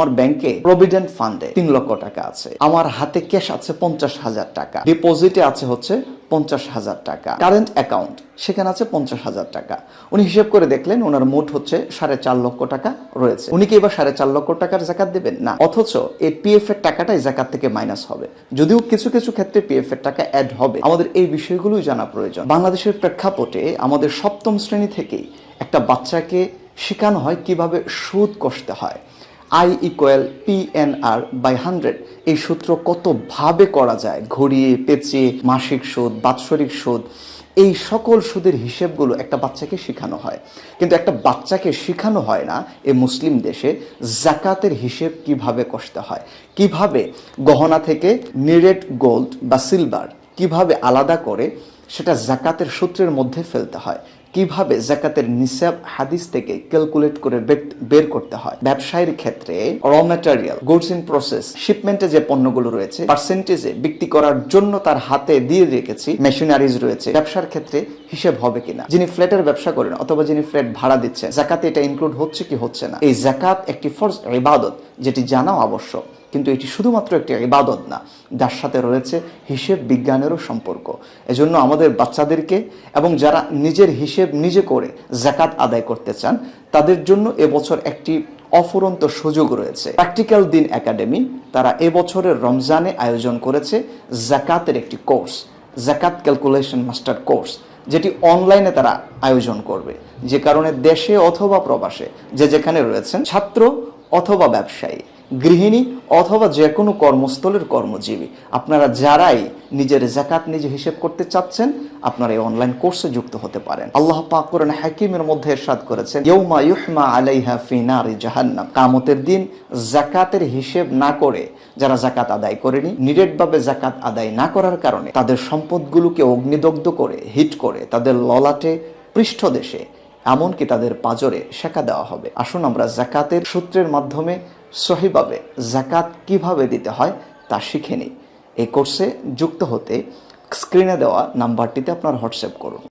আমার ব্যাংকে প্রভিডেন্ট ফান্ডে তিন লক্ষ টাকা আছে। আমার হাতে ক্যাশ আছে পঞ্চাশ হাজার টাকা। ডিপোজিটে আছে হচ্ছে পঞ্চাশ হাজার টাকা। কারেন্ট অ্যাকাউন্ট সেখানে আছে পঞ্চাশ হাজার টাকা। উনি হিসেব করে দেখলেন ওনার মোট হচ্ছে সাড়ে চার লক্ষ টাকা রয়েছে। উনি কি এবার সাড়ে চার লক্ষ টাকার জাকাত দেবেন? না। অথচ এই পিএফ এর টাকাটাই জাকাত থেকে মাইনাস হবে। যদিও কিছু কিছু ক্ষেত্রে পিএফ এর টাকা অ্যাড হবে। আমাদের এই বিষয়গুলোই জানা প্রয়োজন। বাংলাদেশের প্রেক্ষাপটে আমাদের সপ্তম শ্রেণি থেকেই একটা বাচ্চাকে শেখানো হয় কীভাবে সুদ কষতে হয়। I equal P N R by hundred এই সূত্র কতভাবে করা যায়? ঘুরিয়ে পেঁচিয়ে মাসিক সুদ, বাৎসরিক সুদ? এই সকল সুদের হিসেবগুলো একটা বাচ্চাকে শেখানো হয়। কিন্তু একটা বাচ্চাকে শেখানো হয় না, এ মুসলিম দেশে জাকাতের হিসেব কীভাবে কষতে হয়? কীভাবে গহনা থেকে নিরেট গোল্ড বা সিলভার কীভাবে আলাদা করে সেটা জাকাতের সূত্রের মধ্যে ফেলতে হয়। কীভাবে জাকাতের নিসাব হাদিস থেকে ক্যালকুলেট করে বের- করতে হয়? ব্যবসায়ের ক্ষেত্রে raw material goods in process শিপমেন্টে যে পণ্যগুলো রয়েছে পার্সেন্টেজে বিক্রি করার জন্য তার হাতে দিয়ে রেখেছি মেশিনারিজ রয়েছে। ব্যবসার ক্ষেত্রে হিসেব হবে কিনা? যিনি ফ্ল্যাটের ব্যবসা করেন অথবা যিনি ফ্ল্যাট ভাড়া দিচ্ছেন, জাকাতে এটা ইনক্লুড হচ্ছে কি হচ্ছে না? এই জাকাত একটি ফরজ ইবাদত যেটি জানাও আবশ্যক। কিন্তু এটি শুধুমাত্র একটি ইবাদত না, যার সাথে রয়েছে হিসেব বিজ্ঞানেরও সম্পর্ক। এজন্য আমাদের বাচ্চাদেরকে এবং যারা নিজের হিসেব নিজে করে জাকাত আদায় করতে চান, তাদের জন্য এবছর একটি অফুরন্ত সুযোগ রয়েছে। প্র্যাকটিক্যাল দিন একাডেমি তারা এবছরের রমজানে আয়োজন করেছে জাকাতের একটি কোর্স জাকাত ক্যালকুলেশন মাস্টার কোর্স, যেটি অনলাইনে তারা আয়োজন করবে। যে কারণে দেশে অথবা প্রবাসে যে যেখানে রয়েছেন, ছাত্র অথবা ব্যবসায়ী গৃহিণী অথবা যে কোনো কর্মস্থলের কর্মজীবী। আপনারা যারাই নিজের জাকাত নিজে হিসেব করতে চাচ্ছেন, আপনারা এই অনলাইন কোর্সে যুক্ত হতে পারেন। আল্লাহ পাক কোরআন হাকিমের মধ্যে এরশাদ করেছেন ইয়ৌমা ইউহমা আলাইহা ফি নারি জাহান্নাম। কামতের দিন জাকাতের হিসেব না করে যারা জাকাত আদায় করেনি, নিরেটভাবে জাকাত আদায় না করার কারণে তাদের সম্পদগুলোকে অগ্নিদগ্ধ করে, হিট করে তাদের ললাটে পৃষ্ঠদেশে এমনকি তাদের পাজরে শেখা দেওয়া হবে। আসুন আমরা জাকাতের সূত্রের মাধ্যমে সহিভাবে জাকাত কীভাবে দিতে হয় তা শিখে নিই এই কোর্সে যুক্ত হতে স্ক্রিনে দেওয়া নাম্বারটিতে আপনার হোয়াটসঅ্যাপ করুন।